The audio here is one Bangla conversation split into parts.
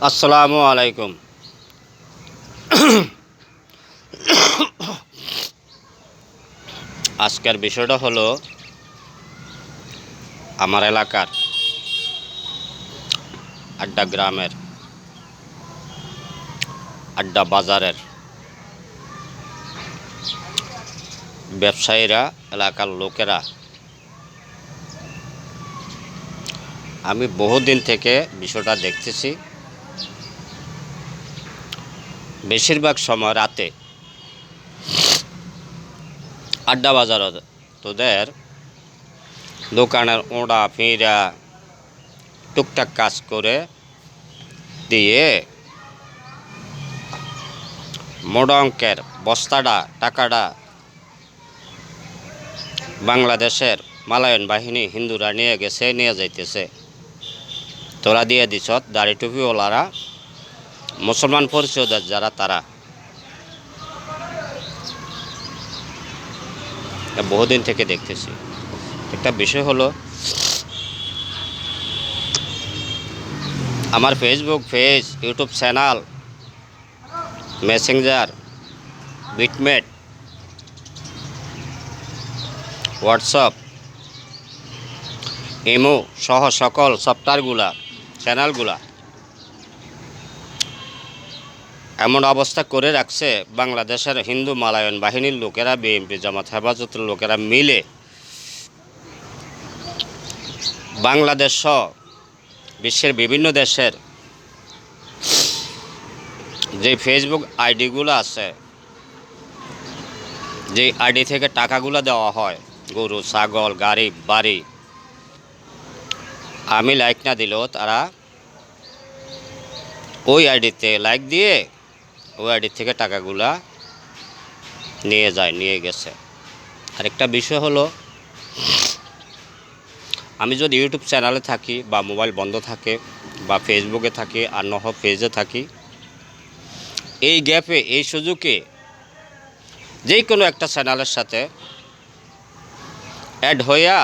আসসালামু আলাইকুম। আজকের বিষয়টা হলো আমার এলাকার আড্ডা গ্রামের আড্ডা বাজারের ব্যবসায়ীরা, এলাকার লোকেরা আমি বহুদিন থেকে বিষয়টা দেখতেছি। বেশিরভাগ সময় রাতে। আড্ডা বাজার তোদের দোকানের ওড়া ফিরা টুকটাক কাজ করে দিয়ে মোটা অঙ্কের বস্তাটা, টাকাটা বাংলাদেশের মালায়ন বাহিনী হিন্দুরা নিয়ে গেছে, নিয়ে যাইতেছে। তোরা দিয়ে দিছ দাড়ি টুপিওয়ালারা মুসলমান পরিচয়দের যারা, তারা। বহুদিন থেকে দেখতেছি। একটা বিষয় হলো, আমার Facebook page YouTube channel Messenger বিটমেট WhatsApp imo সহ সকল সফটওয়্যারগুলা চ্যানেলগুলা এমন অবস্থা করে রাখছে বাংলাদেশের হিন্দু মালায়ন বাহিনীর লোকেরা, বিএনপি জামাত হেফাজতের লোকেরা মিলে। বাংলাদেশ বিশ্বের বিভিন্ন দেশের যে ফেসবুক আইডিগুলো আছে, যে আইডি থেকে টাকাগুলো দেওয়া হয়, গরু, ছাগল, গাড়ি, বাড়ি, আমি লাইক না দিলেও তারা ওই আইডিতে লাইক দিয়ে ওই আইডি থেকে টাকাগুলা নিয়ে যায়, নিয়ে গেছে। আরেকটা বিষয় হলো, আমি যদি ইউটিউব চ্যানেলে থাকি বা মোবাইল বন্ধ থাকে বা ফেসবুকে থাকি আর নহ পেজে থাকি, এই গ্যাপে, এই সুযোগে যে কোনো একটা চ্যানেলের সাথে অ্যাড হইয়া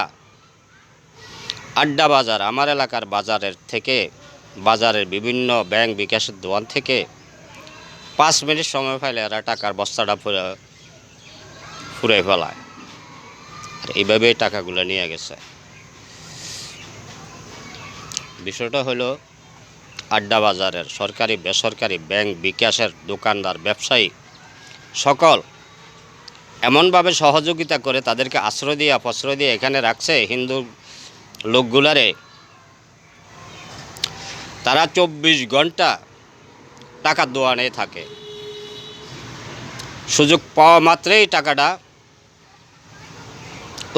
আড্ডা বাজার, আমার এলাকার বাজারের থেকে, বাজারের বিভিন্ন ব্যাংক বিকাশের দোকান থেকে পাঁচ মিনিট সময় পাইলে এরা টাকার বস্তাটা ফুরে ফুরে ফেলায়। আর এইভাবেই টাকাগুলো নিয়ে গেছে। বিষয়টা হলো আড্ডা বাজারের সরকারি, বেসরকারি ব্যাংক বিকাশের দোকানদার, ব্যবসায়ী সকল এমনভাবে সহযোগিতা করে তাদেরকে আশ্রয় দিয়ে প্রশ্রয় দিয়ে এখানে রাখছে হিন্দু লোকগুলারে। তারা চব্বিশ ঘণ্টা টাকা দোয়ানে থাকে। সুযোগ পাওয়া মাত্রেই টাকাটা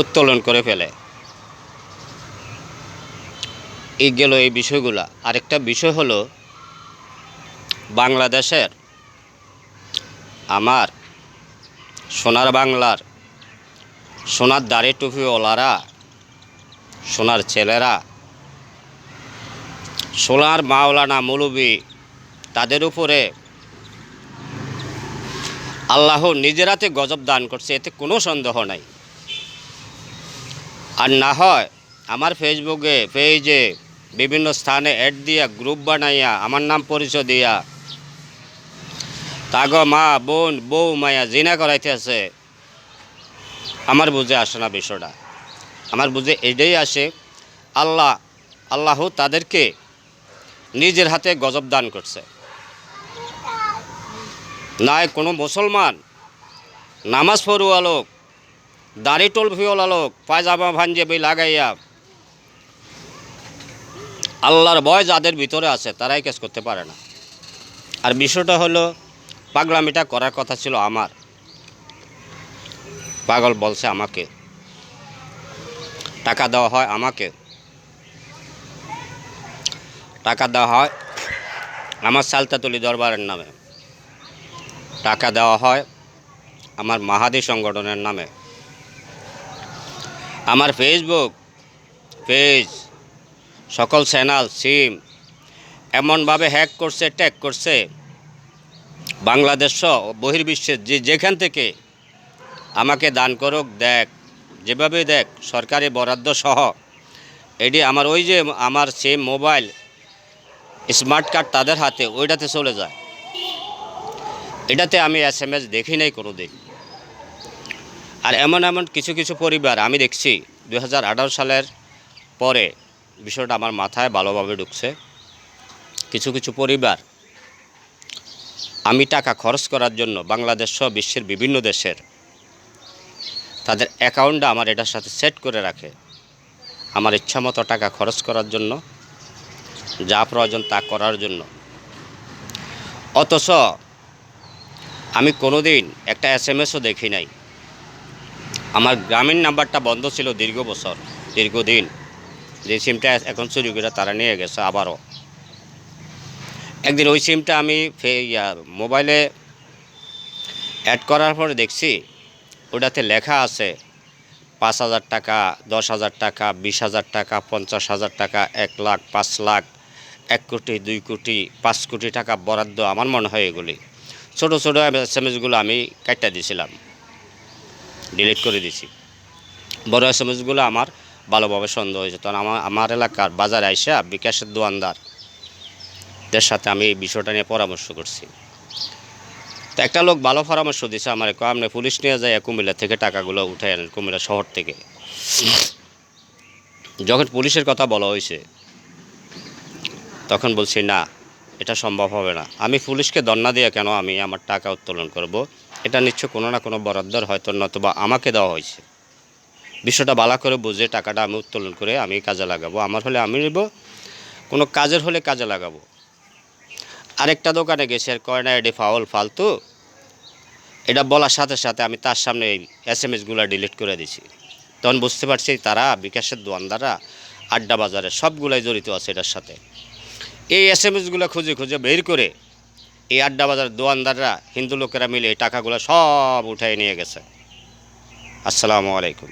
উত্তোলন করে ফেলে। এই গেল এই বিষয়গুলো। আরেকটা বিষয় হলো, বাংলাদেশের আমার সোনার বাংলার, সোনার দাড়ি টুপিওয়ালারা, সোনার ছেলেরা, সোনার মাওলানা মৌলবী তাদের উপরে আল্লাহ নিজেরাতে গজব দান করছে, এতে কোনো সন্দেহ নাই। আর না হয় আমার ফেসবুকে পেজে বিভিন্ন স্থানে অ্যাড দিয়া, গ্রুপ বানাইয়া, আমার নাম পরিচয় দিয়া, তাগ মা, বোন, বউ, মায়া জিনা করাইতেছে আমার বুঝে আসে না বিষয়টা। আমার বুঝে এটাই আসে, আল্লাহ আল্লাহ তাদেরকে নিজের হাতে গজব দান করছে। নাই কোনো মুসলমান নামাজ পড়ুয়া লোক, দাড়ি টোল ফিওলা লোক, পায়জামা ভাঞ্জেবি লাগাইয়া আল্লাহর ভয় যাদের ভিতরে আছে, তারাই কেস করতে পারে না। আর বিষয়টা হলো, পাগলামিটা করার কথা ছিল আমার। পাগল বলছে আমাকে। টাকা দেওয়া হয় আমাকে। টাকা দেওয়া হয় আমার সালতাতুলি দরবারের নামে। টাকা দেওয়া হয় আমার মাহাদি সংগঠনের নামে। আমার ফেসবুক পেজ সকল চ্যানেল সিম এমনভাবে হ্যাক করছে ট্যাগ করছে বাংলাদেশ বহির্বিশ্বের যে যেখান থেকে আমাকে দান করুক, দেখ যেভাবে দেখ, সরকারি বরাদ্দ সহ। এটি আমার ওই যে আমার সেম মোবাইল স্মার্ট কার্ড তাদের হাতে, ওইটাতে চলে যায়। এটাতে আমি এস এম এস দেখি নাই কোনো দিন আর এমন এমন কিছু কিছু পরিবার আমি দেখছি দু হাজার আঠারো সালের পরে বিষয়টা আমার মাথায় ভালোভাবে ঢুকছে। কিছু কিছু পরিবার আমি টাকা খরচ করার জন্য বাংলাদেশ সহ বিশ্বের বিভিন্ন দেশের তাদের অ্যাকাউন্টটা আমার এটার সাথে সেট করে রাখে। আমার ইচ্ছা মতো টাকা খরচ করার জন্য, যা প্রয়োজন তা করার জন্য। অথচ আমি কোনো দিন একটা এস এম এসও দেখি নাই। আমার গ্রামীণ নাম্বারটা বন্ধ ছিল দীর্ঘ বছর, দীর্ঘদিন। যে সিমটা এখন চুরি করে তারা নিয়ে গেছে আবারও। একদিন ওই সিমটা আমি মোবাইলে অ্যাড করার পরে দেখছি, ওটাতে লেখা আছে পাঁচ হাজার টাকা, দশ হাজার টাকা, বিশ হাজার টাকা, পঞ্চাশ হাজার টাকা, এক লাখ, পাঁচ লাখ, এক কোটি, দুই কোটি, পাঁচ কোটি টাকা বরাদ্দ। আমার মনে হয় এগুলি। ছোটো ছোটো এস এম এসগুলো আমি কাটটা দিয়েছিলাম ডিলিট করে দিছি। বড় এস এম এসগুলো আমার ভালোভাবে সন্দেহ হয়েছে। তখন আমার আমার এলাকার বাজারে আইসা বিকাশের দোয়ানদার দের সাথে আমি এই বিষয়টা নিয়ে পরামর্শ করছি। তো একটা লোক ভালো পরামর্শ দিছে আমার আপনি পুলিশ নিয়ে যায় কুমিল্লা থেকে টাকাগুলো উঠে আনেন, কুমিল্লা শহর থেকে। যখন পুলিশের কথা বলা হয়েছে, তখন বলছি, না এটা সম্ভব হবে না। আমি পুলিশকে দন্না দিয়ে কেন আমি আমার টাকা উত্তোলন করব? এটা নিশ্চয় কোনো না কোনো বরাদ্দর হয়তো নতুবা আমাকে দেওয়া হয়েছে। বিষয়টা বালা করে বুঝে টাকাটা আমি উত্তোলন করে আমি কাজে লাগাবো। আমার হলে আমি নেব, কোনো কাজের হলে কাজে লাগাবো। আরেকটা দোকানে গেছে আর কয় না এটি ফাউল ফালতু। এটা বলার সাথে সাথে আমি তার সামনে এই এস এম এসগুলো ডিলিট করে দিছি। তখন বুঝতে পারছি তারা বিকাশের দোয়ানদাররা, আড্ডা বাজারে সবগুলাই জড়িত আছে এটার সাথে। এই এস এম এসগুলো খুঁজে খুঁজে বের করে এই আড্ডা বাজার দোয়ানদাররা হিন্দু লোকেরা মিলে এই টাকাগুলো সব উঠাই নিয়ে গেছে। আসসালামু আলাইকুম।